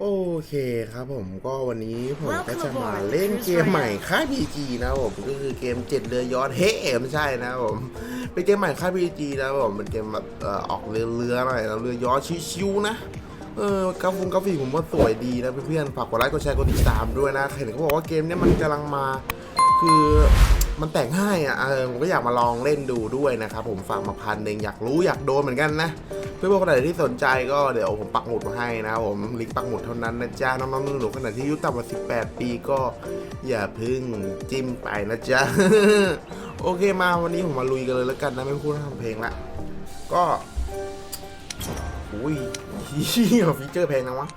โอเคครับผมก็วันนี้ผมก็จะมาเล่นเกมใหม่ค่าย PG นะผมก็คือเกมเจ็ดเรือยอดเฮ้ไม่ใช่นะผมเป็นเกมใหม่ค่าย PG นะผมเป็นเกมแบบเอ่อออกเรือเรือหน่อยนะเรือยอดชิวๆนะเออกราฟงกราฟิกผมว่าสวยดีนะเพื่อนๆฝากกดไลค์กดแชร์กดติดตามด้วยนะเห็นเขาบอกว่าเกมเนี้ยมันกำลังมาคือ มันแต่งง่ายอะเออผมก็อยากมาลองเล่นดูด้วยนะครับผมฝากมาพันหนึ่งอยากรู้อยากโดนเหมือนกันนะเพื่อนๆคนไหนที่สนใจก็เดี๋ยวผมปักหมุดมาให้นะครับผมลิงก์ปักหมุดเท่านั้นนะจ๊ะน้องๆหนูๆขนาดที่อายุต่ำกว่า 18 ปีก็อย่าพึ่งจิ้มไปนะจ๊ะโอเคมาวันนี้ผมมาลุยกันเลยแล้วกันนะไม่พูดทำเพลงละก็อุ้ยฟีเจอร์เพงนะวะ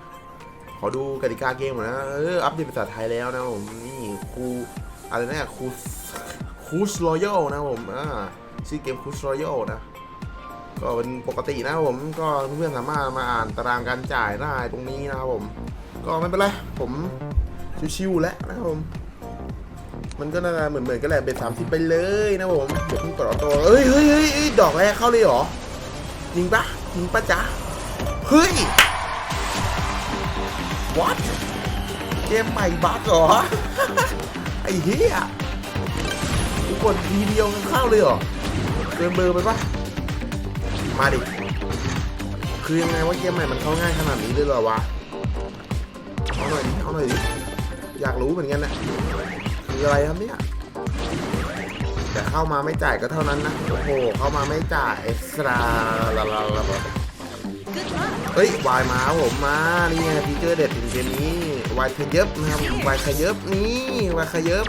ขอดูกติกาเกมหน่อยนะเอออัปเดตภาษาไทยแล้วนะผมนี่ครู อะไรนะครูครูสรอยัลนะผมอ่าชื่อเกมคูสรอยัลนะก็เป็นปกตินะผมก็เพื่อนสามารถมาอ่านตารางการจ่ายได้ตรงนี้นะครับผม ก็ไม่เป็นไรผมชิวๆแล้วนะครับผม มันก็น่าจะเหมือนเหมือนๆกันแหละเป็นสามสิบไปเลยนะผมเดี๋ยวพิ่งกดออโต้เอ้ยเฮ้ยเฮ้ยเฮ้ยดอกแรกเข้าเลยเหรอจริงปะจริงปะจ๊ะเฮ้ย what เกมใหม่บั๊กเหรอ อ้เหี้ยกูกดทีเดียวมันเข้าเลยเหรอเกินเบอร์ไปปะมาดิ คือยังไงว่าเกมใหม่มันเข้าง่ายขนาดนี้เลยเหรอวะ เอาหน่อยดิเอาหน่อยดิ อยากรู้เหมือนกันนะคืออะไรครับเนี่ยแต่เข้ามาไม่จ่ายก็เท่านั้นนะ โอ้โห เข้ามาไม่จ่ายเอ็กซ์ตร้าลาลาลาเฮ้ยวายมาผมมา นี่ไงฟีเจอร์เด็ดถึงเกมนี้ วายขยับนะครับวายขยับนี่วายขยับ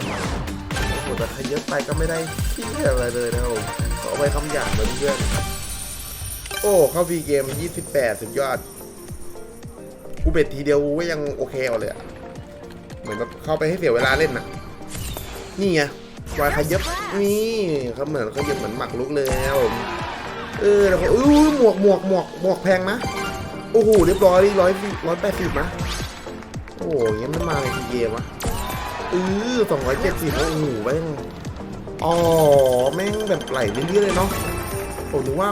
โอ้โหแต่ขยับไปก็ไม่ได้ที่อะไรเลยนะครับขอเอาไปคำหยาบเลยเพื่อนโอ้เข้าฟรีเกม 28 สุดยอด กูเบ็ดทีเดียวกูก็ยังโอเคเอาเลยอะเหมือนแบบเข้าไปให้เสียเวลาเล่นนะนี่ไงวายขยับนี่เขาเหมือนเขายับเหมือนหมักลุกเลยนะครับผมเออแล้วก็อู้หมวกหมวกหมวกหมวกแพงนะโอ้โหเรียบร้อยร้อยร้อยแปดสิบนะ โอ้โหงั้นมันมาในทีเกมวะเออสองร้อยเจ็ดสิบโอ้โหแม่งอ๋อแม่งแบบไหลเรื่อยๆเลยเนาะผมถึงว่า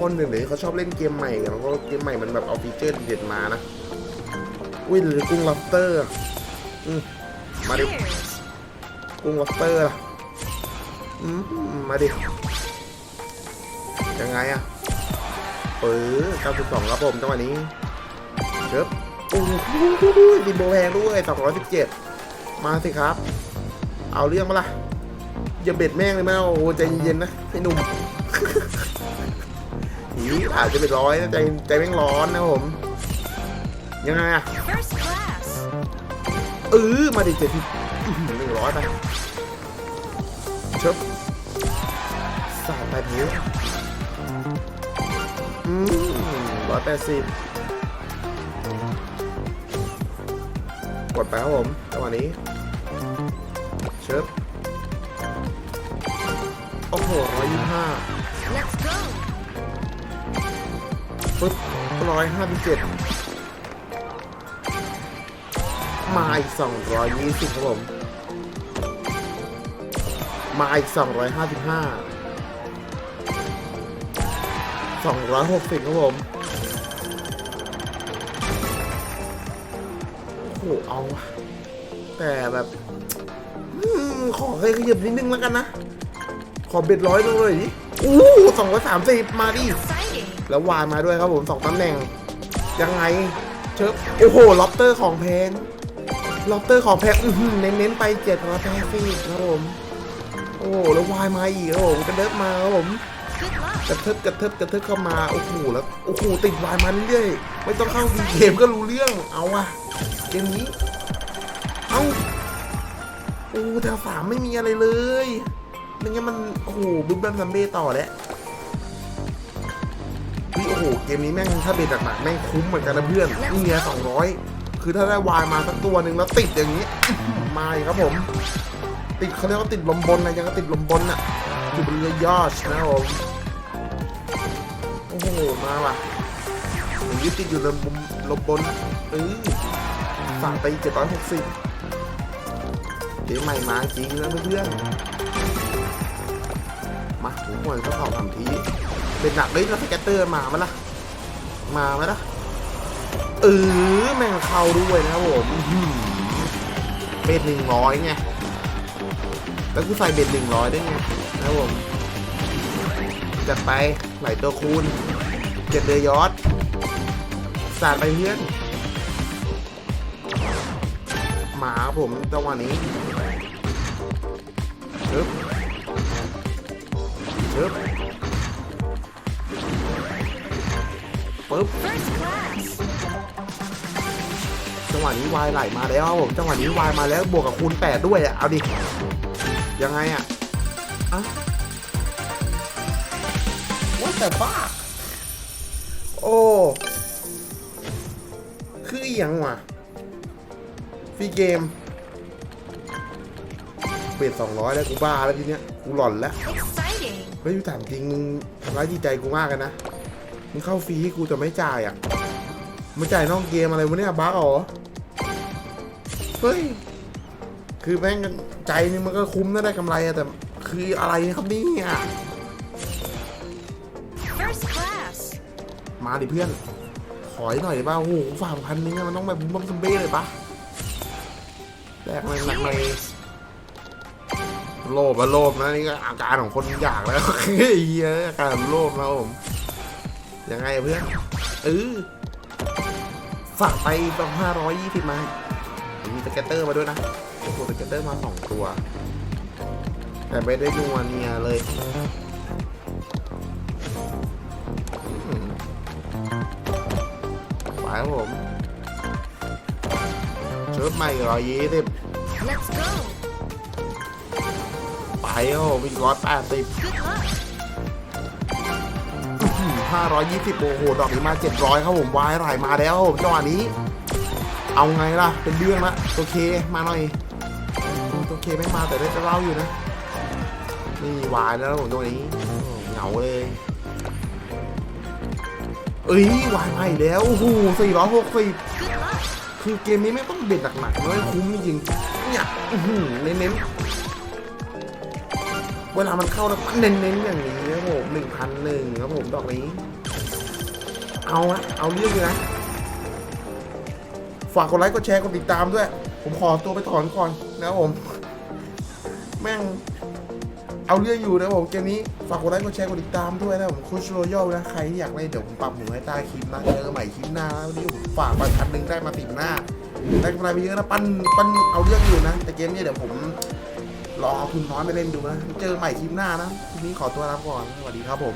คนหนึ่งเลยเขาชอบเล่นเกมใหม่กันเพราะว่าเกมใหม่มันแบบเอาฟีเจอร์เด็ดมานะอุ้ยหรือกุ้งล็อบสเตอร์อะอืมมาดิกุ้งล็อบสเตอร์ล่ะอืมมาดิยังไงอะเออ92ครับผมจังหวะนี้เชิบ โอ้โหดิโบแพงด้วย217 มาสิครับ เอาเรื่องมาละอย่าเบ็ดแม่งเลยแม่โอ้โหใจเย็นๆนะไอ้หนุ่มหีอาจจะเป็นร้อยนะใจใจแม่งร้อนนะผม ยังไงอะ First class. เออมาดิเจ็ดสิบหนึ่งร้อยไปเชิบสาดไปผิวอืมร้อยแปดสิบ กดไปครับผมจังหวะนี้เชิบโอ้โหร้อยยี่สิบห้า Let's go. ปึ๊บร้อยห้าสิบเจ็ดมาอีกสองร้อยยี่สิบครับผมมาอีกสองร้อยห้าสิบห้าสองร้อยหกสิบครับผม หเอาแต่แบบอขอให้ขยับนิดนึงแล้วกันนะ ขอเบ็ดร้อยลงเลยดิอู้สองร้อยสามสิบมาดิ แล้ววายมาด้วยครับผมสองตำแหน่ง ยังไง เชิบโอ้โหล็อบเตอร์ของแพงล็อบเตอร์ของแพงเน้นๆไปเจ็ดร้อยแปดสิบครับผม โอ้โหแล้ววายมาอีกครับผมกระเดิบมาครับผม กระเทิบกระเทิบกระเทิบเข้ามาโอ้โหแล้วโอ้โหติดวายมาเรื่อยไม่ต้องเข้าดีเกมก็รู้เรื่องเอาอะเกมนี้เอาโอ้แถวสามไม่มีอะไรเลยไม่งั้นมันโอ้โหบึ้มบัมซัมเบ้ต่อแล้วนี่โอ้โหเกมนี้แม่งถ้าเป็นหนักๆแม่งคุ้มเหมือนกันนะเพื่อนนี่ไงสองร้อยคือถ้าได้วายมาสักตัวหนึ่งแล้วติดอย่างนี้มาอีกครับผม ติดเขาเรียกว่าติดลมบนนะยังก็ติดลมบนน่ะ อยู่บนเรือยอชนะผมโอ้โหมาว่ะผมยึดติดอยู่ลมบนลมบนเออสั่งไปเจ็ดร้อยหกสิบเดี๋ยวใหม่มาจริงนะเพื่อนมาผมควรก็เข้าทำทีเป็นหนักเลยแล้วสเก็ตเตอร์มาไหมล่ะ มาไหมล่ะเออแม่งเข้าด้วยนะผมเบ็ดหนึ่งร้อยไง แล้วกูใส่เบ็ดหนึ่งร้อยได้ไงนะผมจัดไปไหลตัวคูณเจ็ดเดือยอดสาดไปเพื่อนหมาผมจังหวะนี้ชึบชึบปึ๊บจังหวะนี้วายไหลมาแล้วครับผมจังหวะนี้วายมาแล้วบวกกับคูณแปดด้วยอะเอาดิ ยังไงอะอะ What the fuck โอ้ คืออหยังวะฟรีเกม เบ็ดสองร้อยแล้วกูบ้าแล้วทีเนี้ย กูหล่อนแล้ว Exciting. เฮ้ยถามจริงมึงทำร้ายจิตใจกูมากเลยนะ มึงเข้าฟรีให้กูแต่ไม่จ่ายอะมาจ่ายนอกเกมอะไรวะเนี่ยบ้าเหรอ เฮ้ย คือแม่งใจนึงมันก็คุ้มนะได้กำไรอะแต่คืออะไรครับเนี่ย First class. มาดิเพื่อน ขอให้หน่อยได้ป่ะโอ้โหฝากพันนึงอะมันต้องแบบบุ้มบัมซัมเบ้เลยปะแรกเลยหนักเลยโลภอะโลภนะนี่ก็อาการของคนอยากแล้วเฮ้ยเหี้ยอาการโลภนะผมยังไงอะเพื่อนเออฝากไปประมาห้าร้อยยี่สิบมามีสเก็ตเตอร์มาด้วยนะ โอ้โหสเก็ตเตอร์มาสองตัว แต่ไม่ได้นัวเนียเลยอืมไปครับผมเชิดใหม่ร้อยยี่สิบ Let's go. ไปครับผมอีกร้อยแปดสิบ Good luck. ห้าร้อยยี่สิบโอ้โห ดอกนี้มาเจ็ดร้อยครับผมวายไหลมาแล้วครับผมจังหวะนี้ เอาไงล่ะ เป็นเรื่องละโอเค มาหน่อย โอเคไม่มาแต่ได้จะเล่าอยู่นะนี่วายแล้วผมตรงนี้เหงาเลย เอ้ยวายมาอีกแล้วโอ้โหสี่ร้อยหกสิบคือเกมนี้ไม่ต้องเบ็ดหนักๆเลยคุ้มจริงเนี่ยอื้อหือเน้นๆเวลามันเข้าแล้วมันเน้นๆอย่างนี้ครับผมหนึ่งพันหนึ่งครับผมดอกนี้ เอาอะเอาเรื่องเลยนะฝากกดไลค์กดแชร์กดติดตามด้วย ผมขอตัวไปถอนก่อนนะครับผม แม่งเอาเรื่องอยู่นะผมเกมนี้ ฝากกดไลค์กดแชร์กดติดตามด้วยนะผมโคชโรยอลนะ ใครที่อยากเล่นเดี๋ยวผมปรับหมูให้ใต้คลิปนะเจอกันใหม่คลิปหน้าวันนี้ผมฝากไปพันหนึ่งได้มาติดหน้าได้กำไรไปเยอะนะปั้นปั้นเอาเรื่องอยู่นะ แต่เกมนี้เดี๋ยวผมลองเอาทุนน้อยไปเล่นดูนะ เจอใหม่คลิปหน้านะคลิปนี้ขอตัวลาไปก่อนสวัสดีครับผม